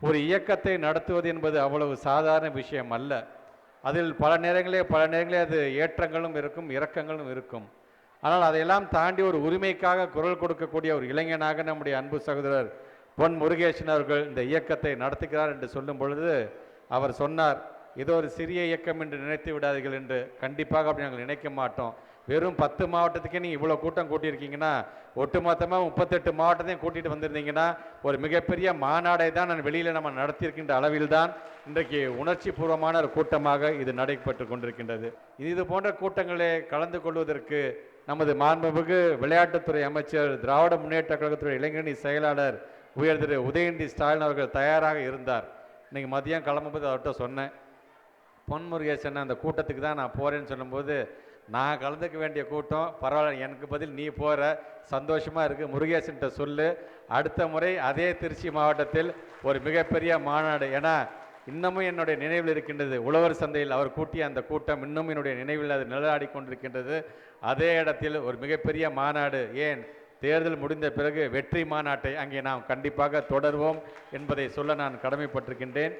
ஒரு இயக்கத்தை நடத்துவது என்பது அவ்வளவு சாதாரண விஷயம் அல்ல. அதில் பல நேரங்களே பல நேரங்களே அது ஏற்றங்களும் இருக்கும் இறக்கங்களும் இருக்கும். ஆனால் அதையெல்லாம் தாண்டி ஒரு உரிமைக்காக குரல் கொடுக்கக்கூடிய ஒரு இளைஞனாக நம்முடைய அன்பு சகோதரர் பொன் முருகேசன் அவர்கள் இந்த இயக்கத்தை நடத்துகிறார் என்று சொல்லும் பொழுது அவர் சொன்னார் இது ஒரு சிறிய இயக்கம் என்று நினைத்து விடாதீர்கள் என்று கண்டிப்பாக அப்படி நாங்கள் நினைக்க மாட்டோம். வெறும் பத்து மாவட்டத்துக்கே நீங்கள் இவ்வளோ கூட்டம் கூட்டியிருக்கீங்கன்னா ஒட்டுமொத்தமாக முப்பத்தெட்டு மாவட்டத்தையும் கூட்டிகிட்டு வந்திருந்தீங்கன்னா ஒரு மிகப்பெரிய மாநாடை தான் நான் வெளியில் நம்ம நடத்தியிருக்கின்ற அளவில் தான் இன்றைக்கு உணர்ச்சி பூர்வமான ஒரு கூட்டமாக இது நடைபெற்று கொண்டிருக்கின்றது. இது போன்ற கூட்டங்களே கலந்து கொள்வதற்கு நமது மாண்புமிகு விளையாட்டுத்துறை அமைச்சர் திராவிட முன்னேற்ற கழகத்துறை இளைஞரணி செயலாளர் உயர் திரு உதயநிதி ஸ்டாலின் அவர்கள் தயாராக இருந்தார். இன்றைக்கி மதியம் கிளம்பும்போது அவர்கிட்ட சொன்னேன். பொன்முருகேசன் அந்த கூட்டத்துக்கு தான் நான் போகிறேன்னு சொல்லும்போது நான் கலந்துக்க வேண்டிய கூட்டம் பரவாயில்ல எனக்கு பதில் நீ போகிற சந்தோஷமாக இருக்குது முருகேசன்கிட்ட சொல்லு. அடுத்த முறை அதே திருச்சி மாவட்டத்தில் ஒரு மிகப்பெரிய மாநாடு. ஏன்னா இன்னமும் என்னுடைய நினைவில் இருக்கின்றது உழவர் சந்தையில் அவர் கூட்டிய அந்த கூட்டம் இன்னும் என்னுடைய நினைவில் அது நிழலாடி கொண்டிருக்கின்றது. அதே இடத்தில் ஒரு மிகப்பெரிய மாநாடு ஏன்? தேர்தல் முடிந்த பிறகு வெற்றி மாநாட்டை அங்கே நாம் கண்டிப்பாக தொடர்வோம் என்பதை சொல்ல நான் கடமைப்பட்டிருக்கின்றேன்.